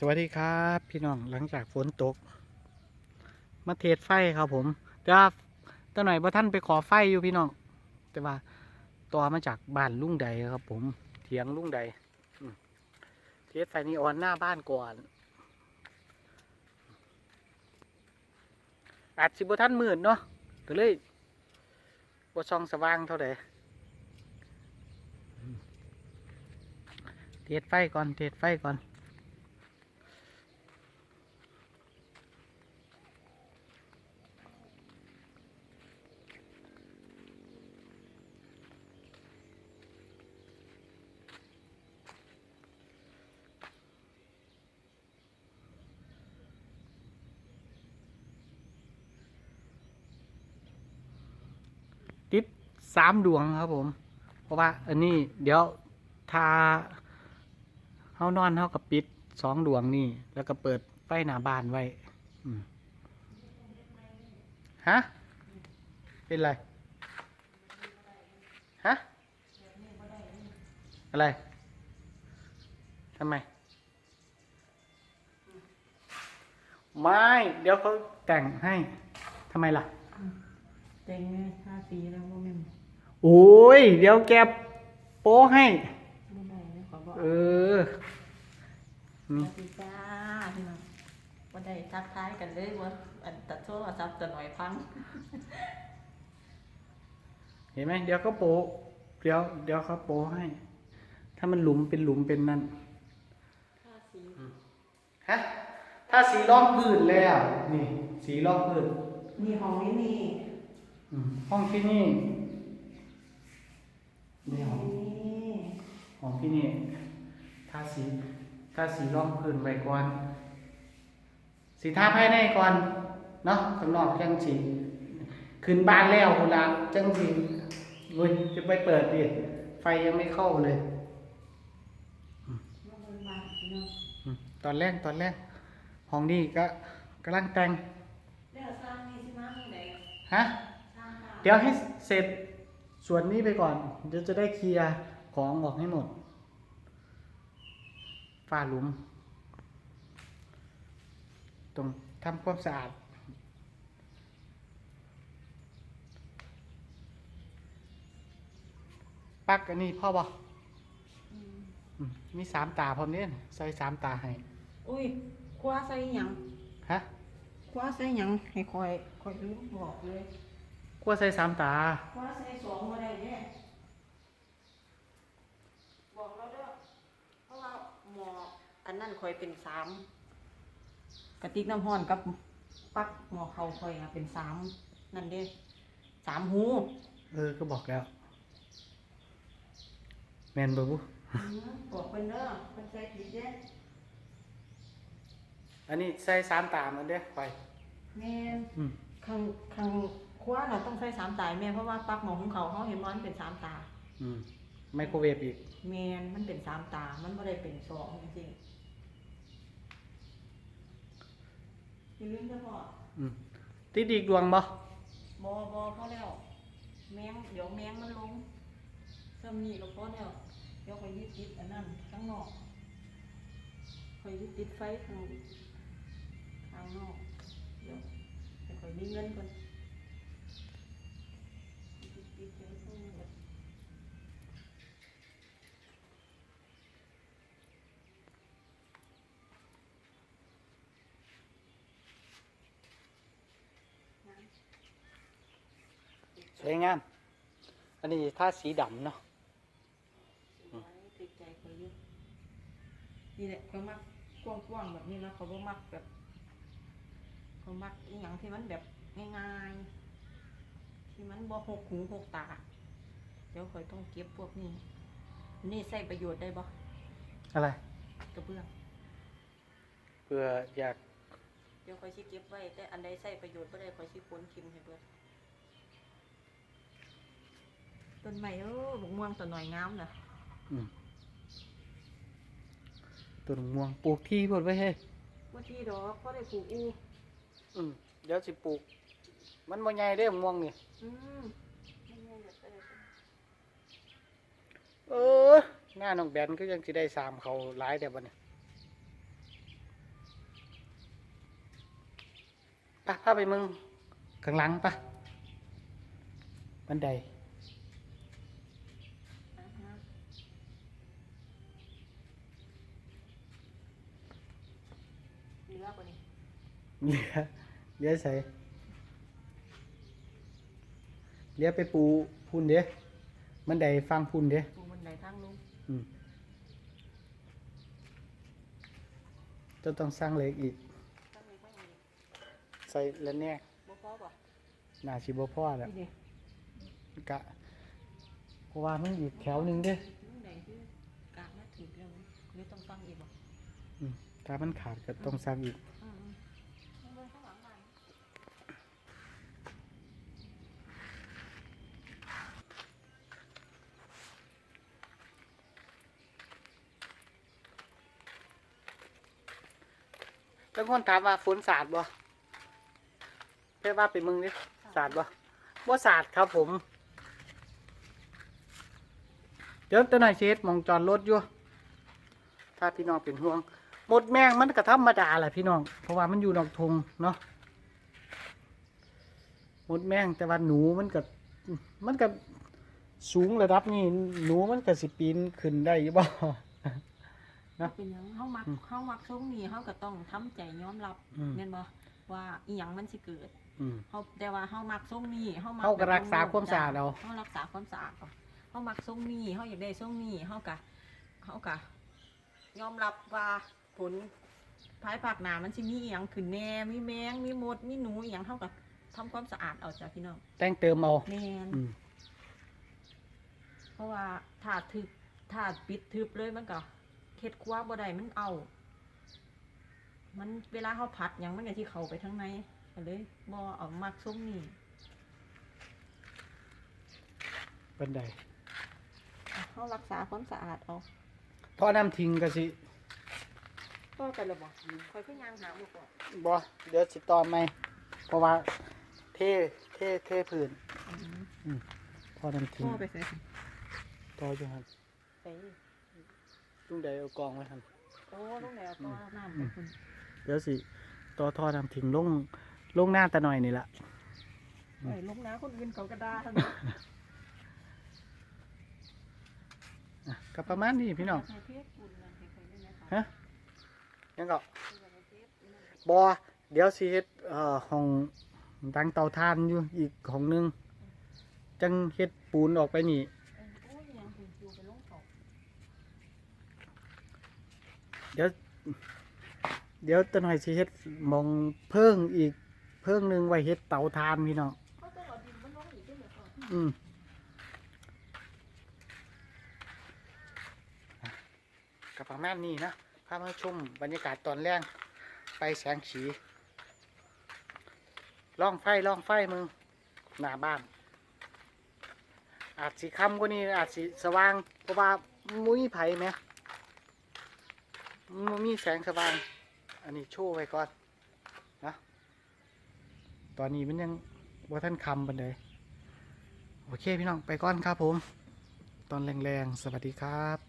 สวัสดีครับพี่น้องหลังจากฝนตก มาเทศไฟครับผมแต่ว่าตอนหน่อยพอท่านไปขอไฟอยู่พี่น้อง แต่ว่าต่อมาจากบ้านลุงใดครับ ผมเถียงลุงใดเทศไฟนีออนหน้าบ้านก่อนอาจสิบท่านหมืดเนาะก็เลยบ่ช่องสว่างเท่าไหร่เทศไฟก่อนเทศไฟก่อน ติดสามดวงครับผม เพราะว่าอันนี้เดี๋ยวถ้าเฮานอนเฮากับปิดสองดวงนี่ แล้วก็เปิดไฟหน้าบ้านไว้ฮะ เป็นไร ฮะ อะไร ทำไม ไม่ เดี๋ยวเขาแต่งให้ ทำไมล่ะ เต็งไงห้าปีแล้วว่าแม่นโอ้ย เดี๋ยวแกโป้ให้ไม่ได้เลยขอบอกเออสวัสดีจ้าพี่น้องว่าได้ทักทายกันเลยว่าอันตัดโทรศัพท์ตัวหน่อยพัง เห็นไหมเดี๋ยวเขาโปะเดี๋ยวเดี๋ยวเขาโปะให้ ถ้ามันหลุมเป็นหลุมเป็นนั่นห้าสีฮะถ้าสีรองพื้นแล้ว นี่ สีรองพื้นนี่ห้องนี้นี่อืม ห้องที่นี่นี่นี่ห้องห้องที่นี่ถ้าสีถ้าสีรองพื้นไว้ก่อนสีทาภายในก่อนเนาะข้างนอกจังสีขึ้นบ้านแล้วคุณละจังสีเว้ยจะไปเปิดดิไฟยังไม่เข้าเลยมาเบิ่งบ้านพี่น้องอืมตอนแรกตอนแรกห้องนี้ก็กำลังแต่งเดี๋ยวสร้างนี่สิมาเมื่อไหร่ฮะสร้างบ้าน เดี๋ยวให้เสร็จส่วนนี้ไปก่อน เดี๋ยวจะได้เคลียร์ของออกให้หมดฝ้าหลุม ตรงทำความสะอาด ปักอันนี้พ่อบอกอืมมีสามตาพร้อมเนี่ยใส่สามตาให้อุ้ยคว้าใส่หยังฮะคว้าใส่หยังให้คอยคอยรู้บอกเลย กลัวใส่สามตาคว้าใส่สองมาได้เนี่ยบอกแล้วเด้อเพราะว่าหมออันนั้นคอยเป็นสามกระติกน้ำห้อนกับปักหมอเขาคอยอะเป็นสามนั่นเด้สามหูเออ ก็บอกแล้ว แมนบบุบอกเป็นเด้อเป็นใจผิดเด้อันนี้ใส่สามตาเหมือนเด้อไปแม่นอืม ข้างข้าง คว้าน่ะต้องใส่สามตาแม่เพราะว่าปักหมอของเขาเขาเห็นว่ามันเป็นสามตาอืมไมโครเวฟอีก แมนมันเป็นสามตา มันไม่ได้เป็นสองจริงๆอย่าลืมเฉพาะอืมติดอีกดวงบ่บอบอพอแล้ว แมงเดี๋ยวแมงมันลงซ้ำนี่ก็พอแล้วเดี๋ยวคอยยึดติดอันนั้นข้างนอกคอยยึดติดไฟข้างข้างนอกเดี๋ยวให้คอยมีเงินก่อนยึดติดไฟข้างนอก สวยงาม อันนี้ถ้าสีดำเนาะไว้ติดใจเขาเยอะนี่แหละเขามักกว้างๆแบบนี้นะเขาบ่มักแบบเขามักอหย่างที่มันแบบง่ายๆ ที่มันบ่หกหูหกตา เดี๋ยวคอยต้องเก็บพวกนี้ นี่ใส่ประโยชน์ได้บ่อะไร กระเบื้อง เพื่ออยาก เดี๋ยวคอยสิเก็บไว้แต่อันใดใส่ประโยชน์บ่ได้คอยสิพ้นทิมให้เบิด ต้นใหม่เออบกม่วงต้นหน่อยงามนะต้นม่วงปลูกที่พอดไว้เฮ้ยบ่ที่ดอกเพรได้ปลูกอูอเดี๋ยวสิปลูก มันบ่ใหญ่เด้อม่วงนี่ยเออ หน้าน้องแบนก็ยังจะได้สามเขาหลายแต่บัดนี้ไปพาไปมึงข้างหลังปะบันได เลี้ยเลี้ยใส่เลี้ยไปปูพุ่นเด้บันไดฟังพุ่นเด้ปูบันไดทางลงอืมจะต้องสร้างเหล็กอีก ทางนี้ทางนี้ใส่แล้วเนี่ยบ่พอป่ะน่าชิบ่พ่อแหละนี่ดิกะเพราะว่ามันอีกแถวหนึ่งเด้บันไดคือกะมาถึงแล้วมั้งหรือต้องฟังอีกบ่อืมถ้ามันขาดก็ต้องสร้างอีก อืมๆข้างบนข้างหลังบ้าน แล้วคนถามว่าฝนสาดบ่แค่ว่าไปมึงนี่สาดบ่บ่สาดครับผม เดี๋ยวตัวหน่อยเช็ดมองจอดรถอยู่ถ้าพี่น้องเป็นห่วง หมดแมงมันก็ธรรมดาแหละพี่น้อง เพราะว่ามันอยู่นอกทงเนาะหมดแมงแต่ว่าหนูมันก็มันก็สูงระดับนี้หนูมันก็สิปีนขึ้นได้อยู่บ่ เนาะ เป็นหยังเฮามักอืมเฮามักทรงนี้เฮาก็ต้องทำใจยอมรับอืม แม่นบ่ว่าอีหยังมันสิเกิดอืม เฮาแต่ว่าเฮามักทรงนี้เฮามัเฮาก็รักษาความสะอาดเอา เฮารักษาความสะอาดเอาเฮามักทรงนี้เฮาอยากได้ทรงนี้เฮาก็เฮาก็ยอมรับว่าผลภายภาคหน้ามันสิมีอีหยังขึ้นแหน่มีแมงมีมดมีหนูอีหยังเฮาก็ทำความสะอาดเอาจ้ะพี่น้องแต่งเติมเอาแม่น อืม เพราะว่าถ้าทึบถ้าปิดทึบเลยมันก็ เฮ็ดครัวบ่ได้มันเอา มันเวลาเฮาผัดหยังมันก็ที่เข้าไปทางในก็เลยบ่เอามักทรงนี้บันไดเขารักษาความสะอาดเอาท่อน้ำทิ้งก็สิก็กันเลยบอกคอยขึ้นยางหาลูกก่อนบ่เดี๋ยวสิตอนไหมเพราะว่า เทเทเทพื้นท่อน้ำทิ้งพ่อไปใส่ต่ออยู่ครับไป ลุงใดเอากองไว้ครับโอ้ลูกแล้วก็น้ำไปคุณเดี๋ยวสิต่อท่อน้ำทิ้งลงลงหน้าตาหน่อยนี่ละไอ้ลูกน้าคนอื่นเขาก็ได้ทั้งนั้นอะก็ประมาณนี้พี่น้องใส่เทปอุ่นนะให้ใครได้ไหมคะฮะยังก็ใส่เทปอุ่นนะบอเดี๋ยวสิเฮ็ดเอ่อห้องตั้งเตาถ่านอยู่อีกห้องหนึง จังเฮ็ดปูนออกไปนี่ เออโอ้ยยังถึงคิวไปลงเขา เดี๋ยวเดี๋ยวตะหน่อยสิเฮ็ดมองเพิ่งอีก เพิ่งหนึ่งไว้เฮ็ดเตาถ่านพี่น้องเขาต้องเอาดินมันลงอีกด้วยเหรอคะอืมกับประมาณนี้นะพามาชมบรรยากาศตอนแรกไปแสงสีล่องไฟล่องไฟมึงหน้าบ้าน อาจสีค่ำกว่านี้อาจสีสว่างเพราะว่ามุ้ยไผ่ไหม มันมีแสงสว่าง อันนี้โชว์ไว้ก่อนนะตอนนี้มันยังว่าท่านคำบันไดโอเคพี่น้องไปก่อนครับผม ตอนแรงๆ สวัสดีครับ